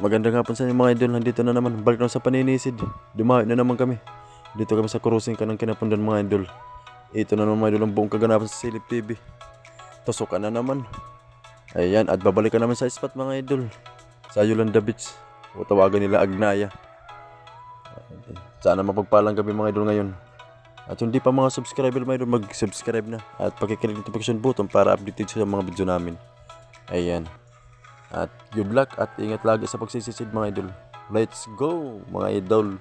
Magandang hapon sa inyo mga idol. Nandito na naman. Balik na sa paninisid. Dumayo na naman kami. Dito kami sa cruising ka ng kinapundan mga idol. Ito na naman mga idol ang buong kaganapan sa Silip TV. Tusukan na naman. Ayan, at babalikan naman sa spot mga idol. Sa Yolanda Beach. O tawagan nila Agnaya. Sana mapagpalang gabi mga idol ngayon. At kung di pa mga subscriber mga idol, mag-subscribe na. At pakiclick notification button para updated sa mga video namin. Ayan. At good luck at ingat lagi sa pagsisisid mga idol. Let's go mga idol.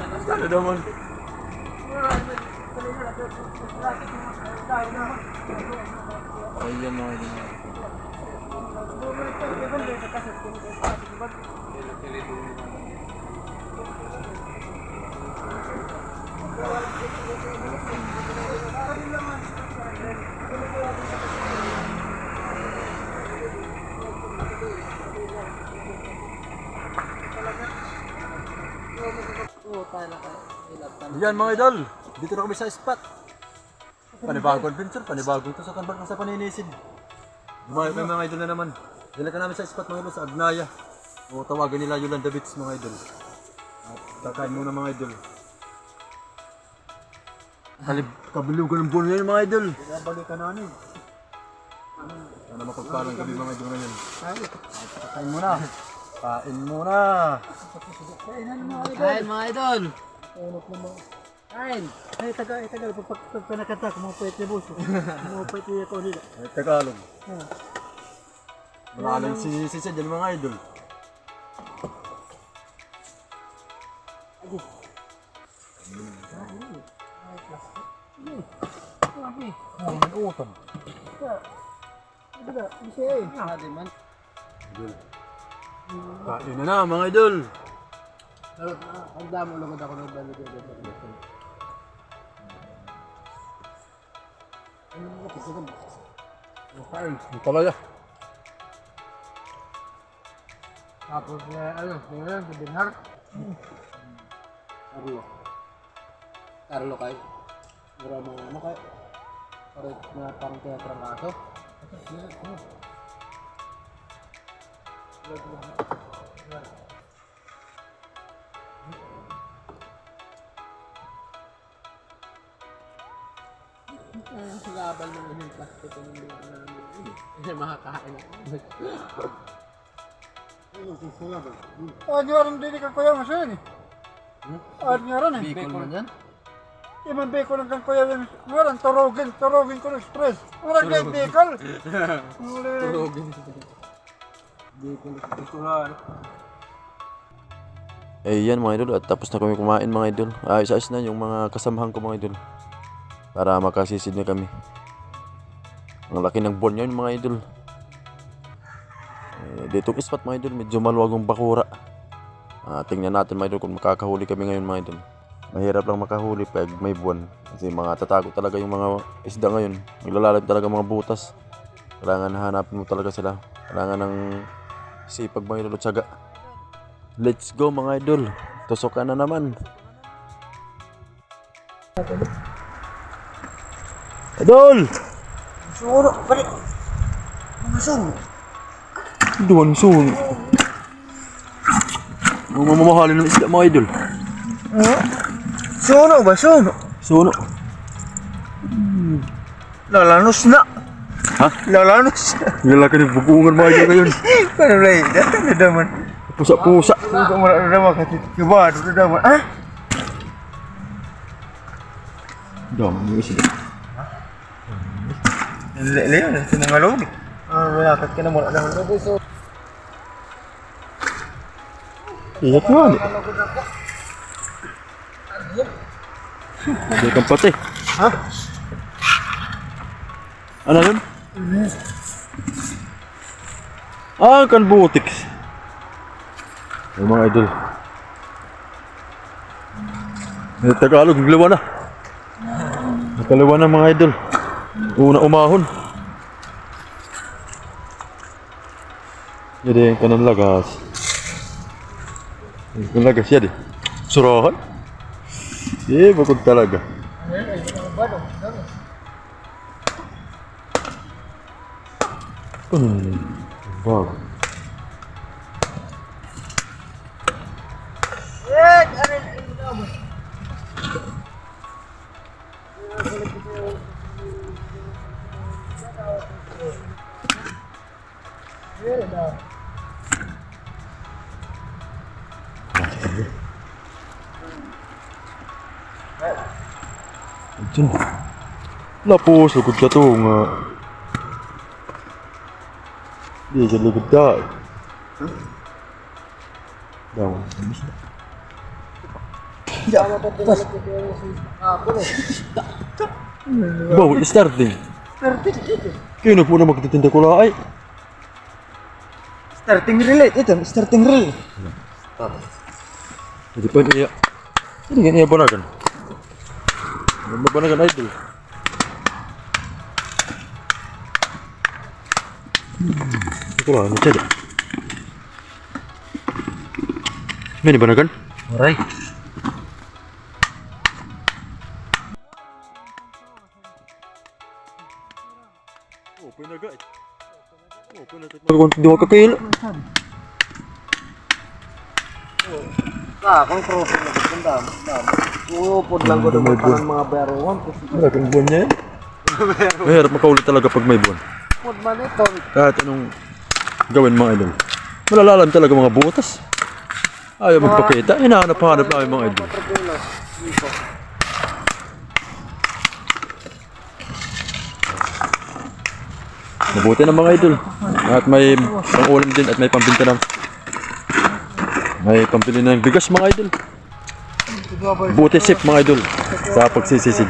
Ano naman? Ayan mga idol. Yan mga idol. Dito na kami sa spot. Panibagong adventure, panibagong to sa kanbag sa paninisid. Dumayo kami mga idol na naman. Dala ka namin sa spot mga idol sa Agnaya. O tawagan nila Yolanda Beach mga idol. At kakain muna mga idol. Kalib, kabilugan ng buwan ngayon mga idol. Balikan namin. Sana mapagpalang kami mga idol ngayon. Kain muna. Kain muna. Kain mga idol. Kain. Ay, taga, ay, taga, pag, pag, pag pinakanta, kumupait niya buso. kumupait niya ako nila. Ay, Tagalog. Ah. Malalim si si Sed, yan mga idol. Ang utang. Taga, isa eh. Hindi man. Kain na na mga idol. Ang damo lugod ako ng dalo dito. Kain. Talaga. Tapos na ano, ngayon sa Binhar. Carlo. Carlo kay. Mura mga ano kay. Parang na parang teatro ng aso. Ang sagabal ng yung plastic ng lugar namin. Makakain ako. Ah, di waran din ka kuya maso yun eh. Ah, di waran eh. Bicol man yan? Iman beko lang kang kuya yun. Waran, turugin, turugin ko ng express. Waran kay Bicol. Turugin. Bicol. Eh yan mga idol at tapos na kami kumain mga idol. Ayos-ayos na yung mga kasamahan ko mga idol. Para makasisid na kami. Ang laki ng buwan yun mga idol. Eh, dito spot mga idol, medyo maluwag ang bakura. Ah, tingnan natin mga idol kung makakahuli kami ngayon mga idol. Mahirap lang makahuli pag may buwan. Kasi mga tatago talaga yung mga isda ngayon. Naglalalag talaga mga butas. Kailangan hanapin mo talaga sila. Kailangan ng sipag mga idol at syaga. Let's go mga idol. Tusukan na naman. Idol! Suro, balik. Mga suro. Doon sun. Mamamahalin ng isda mga idol. Suno ba, suno? Suno. Lalanos na. Ha? Lalanos. Lalaki ng bukungan mga idol ngayon. Ano na eh, dati na daman. Pusa-pusa. Suka mo na daman kasi kibado na daman. Ah? Dami yung isda. Lele, ano sinangalog? Ah, malakat ka na muna naman. So, Iyak nga. Hindi kang pati. Ha? Ano yun? Ah, kan butiks. Ay mga idol. May Tagalog, nagliwa na. Nakaliwa na mga idol. Una umahon. Jadi kanan lagas. Kanan lagas ya deh. Surahan? Eh, bakod talaga. Hmm. Wow. Diyan. Lapos, lugod ka to nga. Di, dyan lugod ka. Daw. Bawa, starting. Kayo na po na magtitinda ko ay. Starting relate, ito, starting relate. Hindi pa niya. Hindi ka niya banagan. Ano banagan idol? Hindi ko lang, ano siya May banagan? Aray. Oh, pinaga eh. Oh, pinaga. Magkakon, di mo kakayla. Ah, kung pro na ganda mo. Uupod lang ko naman parang mga bayaruan. Malaking buwan niya yan. Mahirap makaulit talaga pag may buwan. Upod man ito. Kahit anong gawin mga idol. Malalalan talaga mga butas. Ayaw magpakita. Hinahanap-hanap namin mga idol. Mabuti na mga idol. At may pang-ulam din at may pambinta ng may pambili ng bigas mga idol. Buti sip mga idol sa pagsisisid.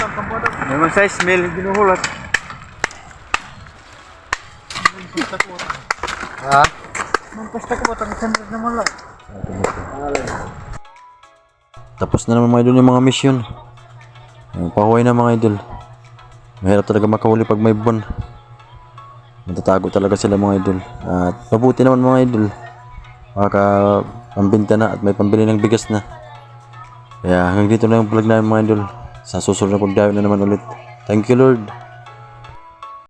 May mga size mail, ginuhulat. Ha? Magpasta ko ba, tang sandal naman lang. Tapos na naman mga idol yung mga mission. Pahuway na mga idol. Mahirap talaga makahuli pag may buwan. Matatago talaga sila mga idol. At mabuti naman mga idol. Maka pambinta na at may pambili ng bigas na. Kaya hanggang dito na yung vlog namin mga idol. Sa susunod na pagdayo na naman ulit. Thank you Lord.